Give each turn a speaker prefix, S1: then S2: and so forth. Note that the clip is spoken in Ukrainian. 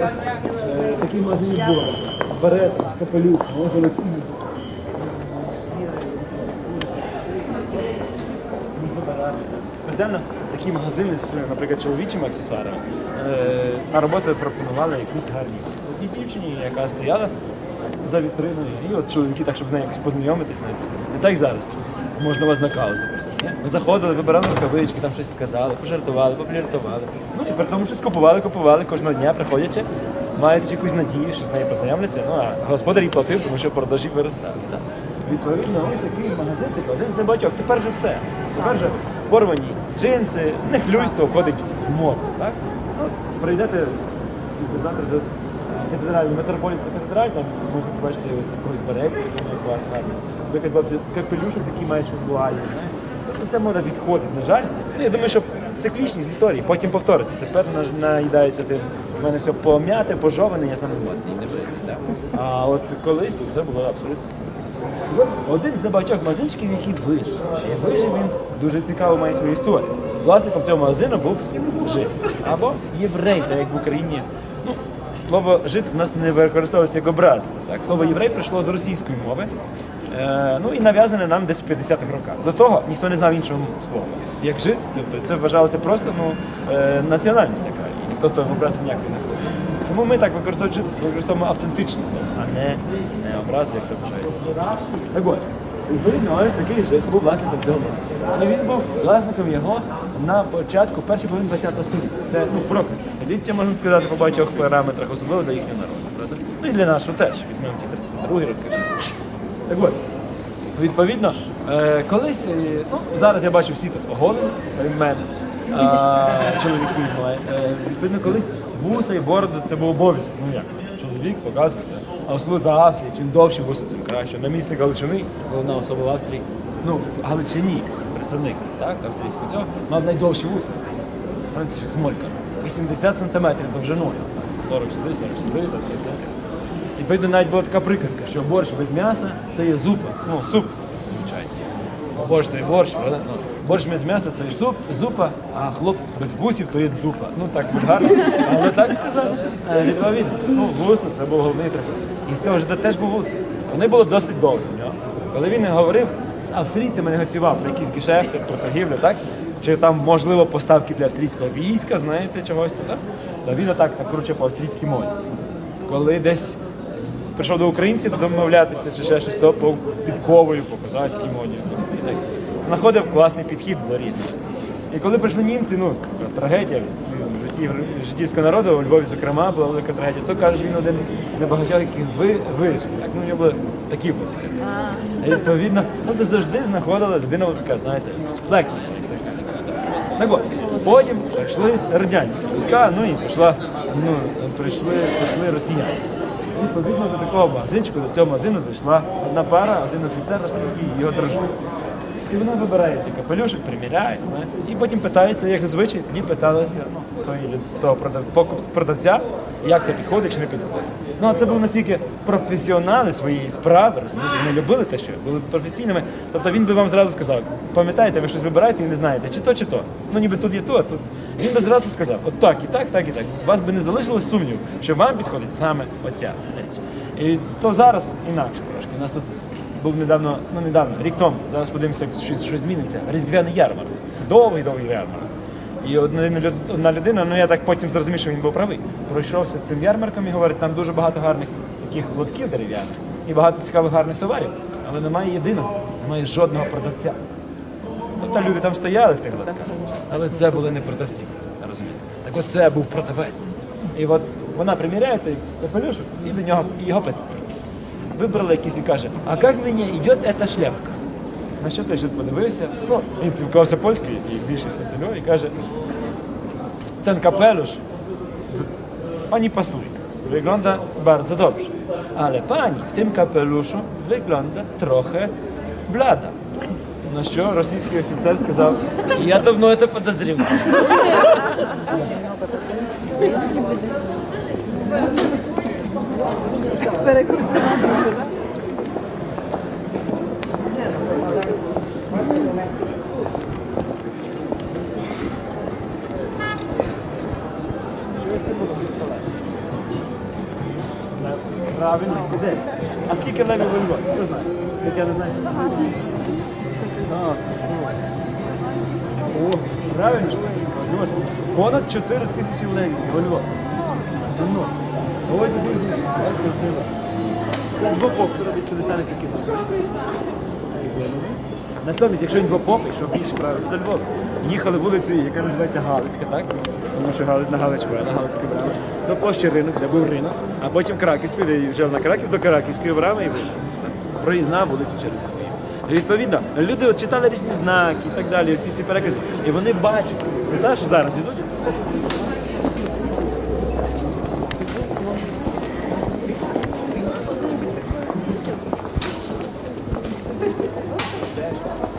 S1: Е, Такий магазин збору. Берет, капелюх, може Олексій. Спеціально такі магазини з, наприклад, чоловічими аксесуарами е, на роботу пропонували якісь гарні. Одній дівчині, яка стояла за вітриною, і от чоловіки, так, щоб з нею якось познайомитись, не так зараз. Можна вас на каву запросити. Ви заходили, вибирали рукавички, там щось сказали, пожартували, пофліртували. Ну і при тому щось купували, купували кожного дня, приходячи, мають якусь надію, що з нею познайомляться. Ну а господар їй платив, тому що продажі виростали. Так? Відповідно, ось такий магазинчик, один з небагатьох. Тепер же все. Тепер же порвані джинси, з них люйство входить в моду. Так? Ну, прийдете післязавтра до катедральної метрополітної катедраль, там можна побачити ось якогось берег, який клас гарний. Ви якась бабця капелюшок, має щось вуалі. Ну, це мода відходить, на жаль. Ну, я думаю, що циклічність історії, потім повториться. Тепер наїдається тим. У мене все пом'яте, пожоване, я модний, не видний. А от колись це було абсолютно. Один з небагатьох магазинчиків, який вижив. І вижив він дуже цікаво має свою історію. Власником цього магазину був жид або єврей, так як в Україні. Ну, слово жид в нас не використовується як образно. Так? Слово єврей прийшло з російської мови. Е, ну і нав'язане нам десь в 50-х роках. До того ніхто не знав іншого слова. Як жид, тобто це вважалося просто ну, е, національність така. І ніхто того образу ніяк не ходив. Тому ми так використовуємо жид, використовуємо автентичне слово, а не, не образ, як це вважається. Так от, відповідно, ось такий жит був власником цього. І він був власником його на початку першої половини 20 століття. Це ну, прокляте століття, можна сказати, по багатьох параметрах, особливо для їхнього народу. Правда? Ну і для нашого теж. Візьмемо ті 32 роки. Так от, відповідно, е, колись, е, ну, зараз я бачу всі тут оголені, крім мене, чоловіків. Е, відповідно, колись вуса і бороду це був обов'язок. Ну як? Чоловік показує. А особливо за Австрії, чим довше вуса, тим краще. Намісник Галичини, головна особа в Австрії, ну, в Галичині, представник так, австрійського цього, мав найдовші вуса. Франциск Смолька. 80 см довжиною. 44, 44, так, так, так. І видно, навіть була така приказка, що борщ без м'яса це є зупа. Ну, суп. Борщ то є борщ, правда? Ну, борщ без м'яса то є суп, зупа, а хлоп без вусів то є дупа. Ну так гарно, але так і казали. Е, Відповідно, ну, вуса це був головний трибун. І в цього ж теж був вуса. Вони були досить довгі. Коли він говорив з австрійцями, негоціював про якісь гешефти, про торгівлю, так? Чи там, можливо, поставки для австрійського війська, знаєте, чогось так? То він отак так круче по австрійській мові коли десь прийшов до українців домовлятися чи ще щось, то по підковою, по козацькій моді. Знаходив класний підхід до різних. І коли прийшли німці, ну, трагедія в житті в життєвського народу, у Львові, зокрема, була велика трагедія, то кажуть, він один з небагатьох, яких ви вижив. Так, ну, у нього були такі близькі. І відповідно, ну, ти завжди знаходила людина така, знаєте, флексна. Так от, потім прийшли радянські війська, ну і прийшла, ну, прийшли, прийшли росіяни. Відповідно до такого магазинчику, до цього магазину зайшла одна пара, один офіцер російський і його дружина. І вона вибирає ті капелюшок, приміряє, знаєте, і потім питається, як зазвичай, тоді питалися ну, тої того продав- продавця, як це підходить чи не підходить. Ну а це були настільки професіонали своєї справи, розумієте, вони любили те, що були професійними. Тобто він би вам зразу сказав, пам'ятаєте, ви щось вибираєте і не знаєте, чи то, чи то. Ну ніби тут є то, а тут. Він би зразу сказав, от так, і так, так, і так. У вас би не залишилось сумнів, що вам підходить саме оця річ. І то зараз інакше трошки. У нас тут був недавно, ну недавно, рік тому, зараз подивимося, як щось, щось зміниться. Різдвяний ярмарок. Довгий довгий ярмарок. І одна людина, ну я так потім зрозумів, що він був правий. Пройшовся цим ярмарком і говорить, там дуже багато гарних таких лотків дерев'яних і багато цікавих гарних товарів. Але немає єдиного, немає жодного продавця. Тобто люди там стояли в тих лотках, але це були не продавці. Розумієте? Так от це був продавець. І от вона приміряє той капелюшок і до нього і його питає. Вибрала якийсь і каже, а як мені йде ця шляпка? На що той жит подивився? Ну, він спілкувався польською і більшість не того, і каже, ten kapelusz pani pasuje. Wygląda bardzo dobrze. Ale pani w tym kapeluszu wygląda trochę blada. На що російський офіцер сказав, я давно це подозрівав. перекрутила друге, так? А скільки левів у Львові? Хто знає? Як я не знаю. О, правильно? Понад 4 тисячі левів у Львові. Ось красиво. Це двопоп, хто робить чудеса не тільки за. Натомість, якщо він двопопий, що більше правильно до Львова. Їхали вулиці, яка називається Галицька, так? Тому що Гали- на Галич на Галицьку брали. До площі ринок, де був ринок, а потім Краківську, де їжджав на Краків, до Краківської брами і вийшов. Проїзна вулиця через Київ. І відповідно, люди от читали різні знаки і так далі, ці всі перекази. І вони бачать, не те, що зараз ідуть. Yes.